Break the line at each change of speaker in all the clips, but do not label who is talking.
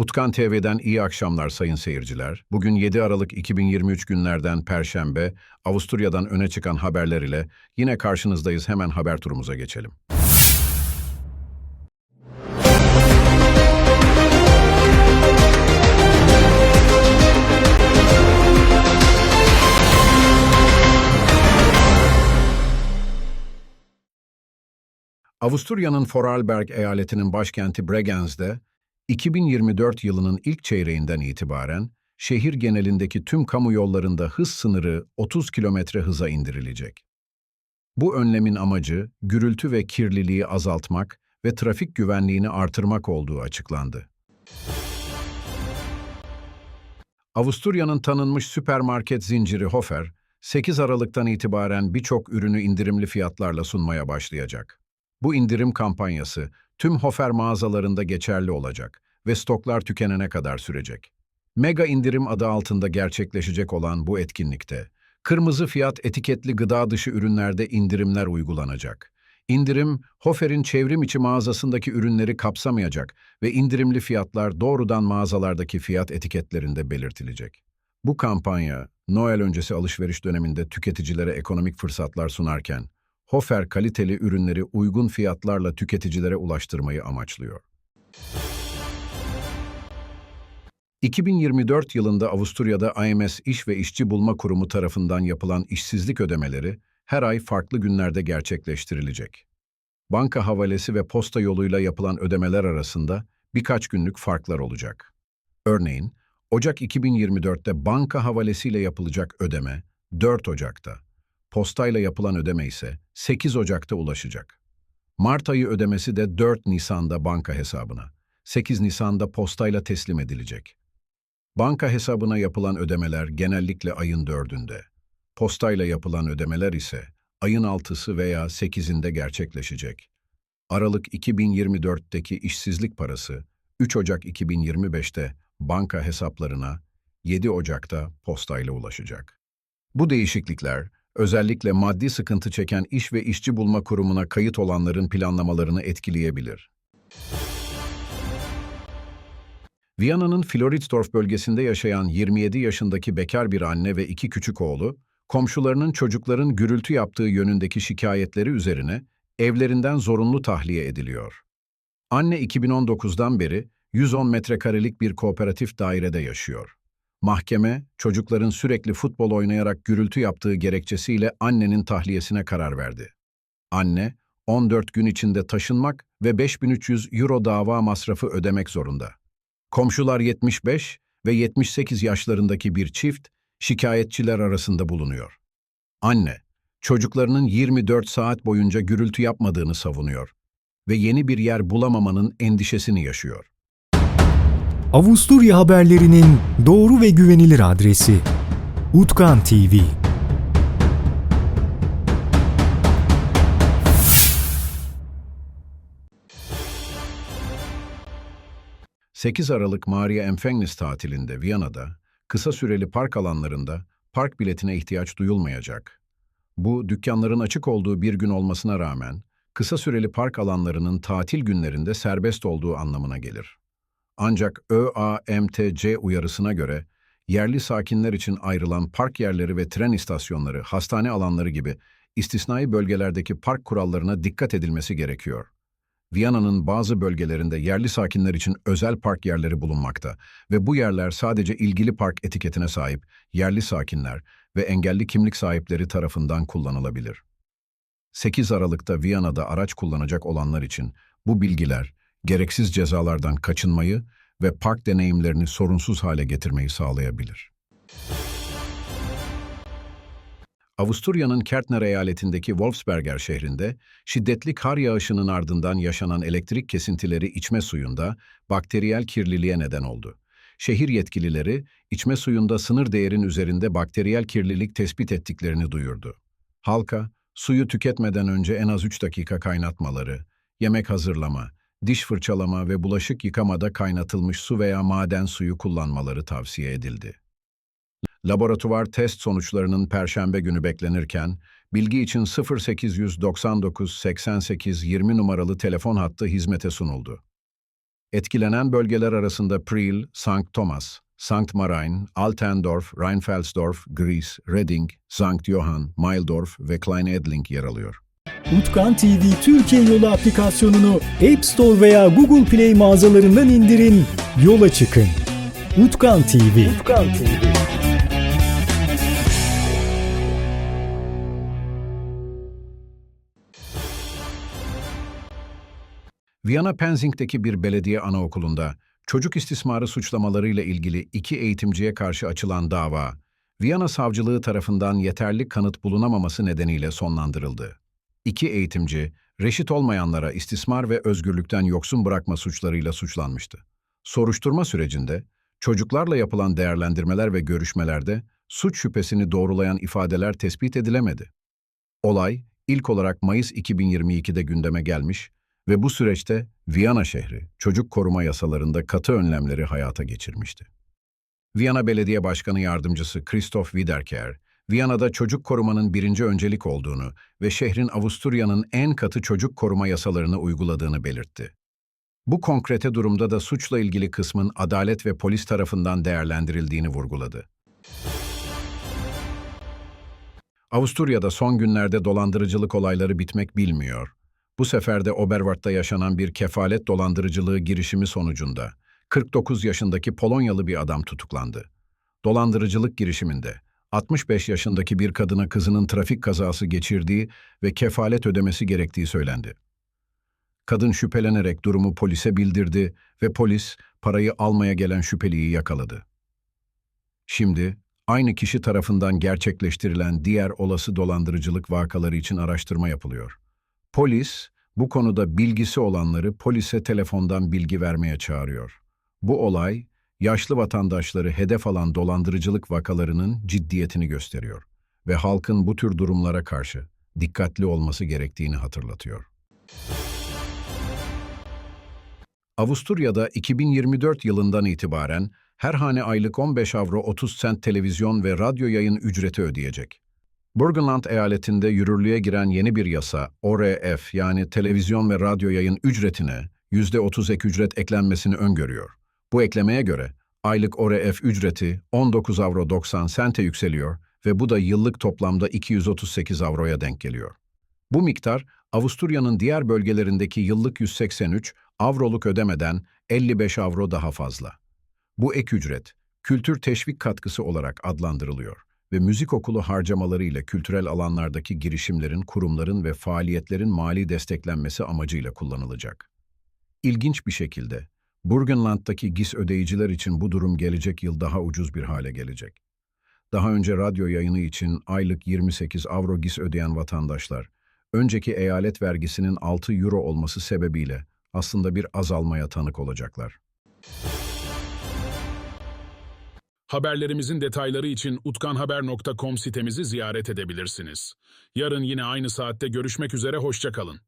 Utkan TV'den iyi akşamlar sayın seyirciler. Bugün 7 Aralık 2023 günlerden Perşembe, Avusturya'dan öne çıkan haberler ile yine karşınızdayız. Hemen haber turumuza geçelim. Avusturya'nın Vorarlberg eyaletinin başkenti Bregenz'de 2024 yılının ilk çeyreğinden itibaren şehir genelindeki tüm kamu yollarında hız sınırı 30 kilometre hıza indirilecek. Bu önlemin amacı gürültü ve kirliliği azaltmak ve trafik güvenliğini artırmak olduğu açıklandı. Avusturya'nın tanınmış süpermarket zinciri Hofer, 8 Aralık'tan itibaren birçok ürünü indirimli fiyatlarla sunmaya başlayacak. Bu indirim kampanyası tüm Hofer mağazalarında geçerli olacak ve stoklar tükenene kadar sürecek. Mega indirim adı altında gerçekleşecek olan bu etkinlikte, kırmızı fiyat etiketli gıda dışı ürünlerde indirimler uygulanacak. İndirim, Hofer'in çevrim içi mağazasındaki ürünleri kapsamayacak ve indirimli fiyatlar doğrudan mağazalardaki fiyat etiketlerinde belirtilecek. Bu kampanya, Noel öncesi alışveriş döneminde tüketicilere ekonomik fırsatlar sunarken, Hofer kaliteli ürünleri uygun fiyatlarla tüketicilere ulaştırmayı amaçlıyor. 2024 yılında Avusturya'da IMS İş ve İşçi Bulma Kurumu tarafından yapılan işsizlik ödemeleri her ay farklı günlerde gerçekleştirilecek. Banka havalesi ve posta yoluyla yapılan ödemeler arasında birkaç günlük farklar olacak. Örneğin, Ocak 2024'te banka havalesiyle yapılacak ödeme 4 Ocak'ta, postayla yapılan ödeme ise 8 Ocak'ta ulaşacak. Mart ayı ödemesi de 4 Nisan'da banka hesabına, 8 Nisan'da postayla teslim edilecek. Banka hesabına yapılan ödemeler genellikle ayın 4'ünde. Postayla yapılan ödemeler ise ayın 6'sı veya 8'inde gerçekleşecek. Aralık 2024'teki işsizlik parası 3 Ocak 2025'te banka hesaplarına, 7 Ocak'ta postayla ulaşacak. Bu değişiklikler, özellikle maddi sıkıntı çeken iş ve işçi bulma kurumuna kayıt olanların planlamalarını etkileyebilir. Viyana'nın Floridsdorf bölgesinde yaşayan 27 yaşındaki bekar bir anne ve iki küçük oğlu, komşularının çocukların gürültü yaptığı yönündeki şikayetleri üzerine evlerinden zorunlu tahliye ediliyor. Anne 2019'dan beri 110 metrekarelik bir kooperatif dairede yaşıyor. Mahkeme, çocukların sürekli futbol oynayarak gürültü yaptığı gerekçesiyle annenin tahliyesine karar verdi. Anne, 14 gün içinde taşınmak ve 5300 euro dava masrafı ödemek zorunda. Komşular 75 ve 78 yaşlarındaki bir çift şikayetçiler arasında bulunuyor. Anne, çocuklarının 24 saat boyunca gürültü yapmadığını savunuyor ve yeni bir yer bulamamanın endişesini yaşıyor.
Avusturya haberlerinin doğru ve güvenilir adresi Utkan TV.
8 Aralık Maria Empfängnis tatilinde Viyana'da kısa süreli park alanlarında park biletine ihtiyaç duyulmayacak. Bu dükkanların açık olduğu bir gün olmasına rağmen kısa süreli park alanlarının tatil günlerinde serbest olduğu anlamına gelir. Ancak ÖAMTC uyarısına göre yerli sakinler için ayrılan park yerleri ve tren istasyonları, hastane alanları gibi istisnai bölgelerdeki park kurallarına dikkat edilmesi gerekiyor. Viyana'nın bazı bölgelerinde yerli sakinler için özel park yerleri bulunmakta ve bu yerler sadece ilgili park etiketine sahip yerli sakinler ve engelli kimlik sahipleri tarafından kullanılabilir. 8 Aralık'ta Viyana'da araç kullanacak olanlar için bu bilgiler gereksiz cezalardan kaçınmayı ve park deneyimlerini sorunsuz hale getirmeyi sağlayabilir. Avusturya'nın Kärntner eyaletindeki Wolfsberger şehrinde şiddetli kar yağışının ardından yaşanan elektrik kesintileri içme suyunda bakteriyel kirliliğe neden oldu. Şehir yetkilileri içme suyunda sınır değerin üzerinde bakteriyel kirlilik tespit ettiklerini duyurdu. Halka, suyu tüketmeden önce en az 3 dakika kaynatmaları, yemek hazırlama, diş fırçalama ve bulaşık yıkamada kaynatılmış su veya maden suyu kullanmaları tavsiye edildi. Laboratuvar test sonuçlarının perşembe günü beklenirken, bilgi için 0899 88 20 numaralı telefon hattı hizmete sunuldu. Etkilenen bölgeler arasında Priel, St. Thomas, St. Marijn, Altendorf, Rheinfelsdorf, Gries, Redding, St. Johann, Meildorf ve Klein-Edling yer alıyor.
Utkan TV Türkiye Yolu aplikasyonunu App Store veya Google Play mağazalarından indirin, yola çıkın. Utkan TV. Utkan TV.
Viyana Penzing'deki bir belediye anaokulunda çocuk istismarı suçlamalarıyla ilgili iki eğitimciye karşı açılan dava, Viyana savcılığı tarafından yeterli kanıt bulunamaması nedeniyle sonlandırıldı. İki eğitimci, reşit olmayanlara istismar ve özgürlükten yoksun bırakma suçlarıyla suçlanmıştı. Soruşturma sürecinde, çocuklarla yapılan değerlendirmeler ve görüşmelerde suç şüphesini doğrulayan ifadeler tespit edilemedi. Olay, ilk olarak Mayıs 2022'de gündeme gelmiş ve bu süreçte Viyana şehri çocuk koruma yasalarında katı önlemleri hayata geçirmişti. Viyana Belediye Başkanı Yardımcısı Christoph Wiederkehr, Viyana'da çocuk korumanın birinci öncelik olduğunu ve şehrin Avusturya'nın en katı çocuk koruma yasalarını uyguladığını belirtti. Bu konkrete durumda da suçla ilgili kısmın adalet ve polis tarafından değerlendirildiğini vurguladı. Avusturya'da son günlerde dolandırıcılık olayları bitmek bilmiyor. Bu sefer de Oberwart'ta yaşanan bir kefalet dolandırıcılığı girişimi sonucunda 49 yaşındaki Polonyalı bir adam tutuklandı. Dolandırıcılık girişiminde 65 yaşındaki bir kadına kızının trafik kazası geçirdiği ve kefalet ödemesi gerektiği söylendi. Kadın şüphelenerek durumu polise bildirdi ve polis parayı almaya gelen şüpheliyi yakaladı. Şimdi aynı kişi tarafından gerçekleştirilen diğer olası dolandırıcılık vakaları için araştırma yapılıyor. Polis, bu konuda bilgisi olanları polise telefondan bilgi vermeye çağırıyor. Bu olay, yaşlı vatandaşları hedef alan dolandırıcılık vakalarının ciddiyetini gösteriyor ve halkın bu tür durumlara karşı dikkatli olması gerektiğini hatırlatıyor. Avusturya'da 2024 yılından itibaren her hane aylık 15 avro 30 sent televizyon ve radyo yayın ücreti ödeyecek. Burgenland eyaletinde yürürlüğe giren yeni bir yasa, ORF yani televizyon ve radyo yayın ücretine %30 ek ücret eklenmesini öngörüyor. Bu eklemeye göre aylık ORF ücreti 19 avro 90 sente yükseliyor ve bu da yıllık toplamda 238 avroya denk geliyor. Bu miktar Avusturya'nın diğer bölgelerindeki yıllık 183 avroluk ödemeden 55 avro daha fazla. Bu ek ücret, kültür teşvik katkısı olarak adlandırılıyor ve müzik okulu harcamaları ile kültürel alanlardaki girişimlerin, kurumların ve faaliyetlerin mali desteklenmesi amacıyla kullanılacak. İlginç bir şekilde, Burgenland'daki GİS ödeyiciler için bu durum gelecek yıl daha ucuz bir hale gelecek. Daha önce radyo yayını için aylık 28 avro GİS ödeyen vatandaşlar, önceki eyalet vergisinin 6 euro olması sebebiyle aslında bir azalmaya tanık olacaklar.
Haberlerimizin detayları için utkanhaber.com sitemizi ziyaret edebilirsiniz. Yarın yine aynı saatte görüşmek üzere, hoşçakalın.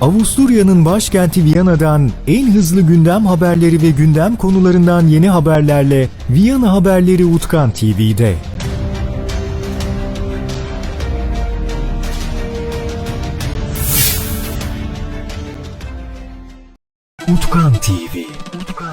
Avusturya'nın başkenti Viyana'dan en hızlı gündem haberleri ve gündem konularından yeni haberlerle Viyana Haberleri Utkan TV'de. Utkan TV. Utkan.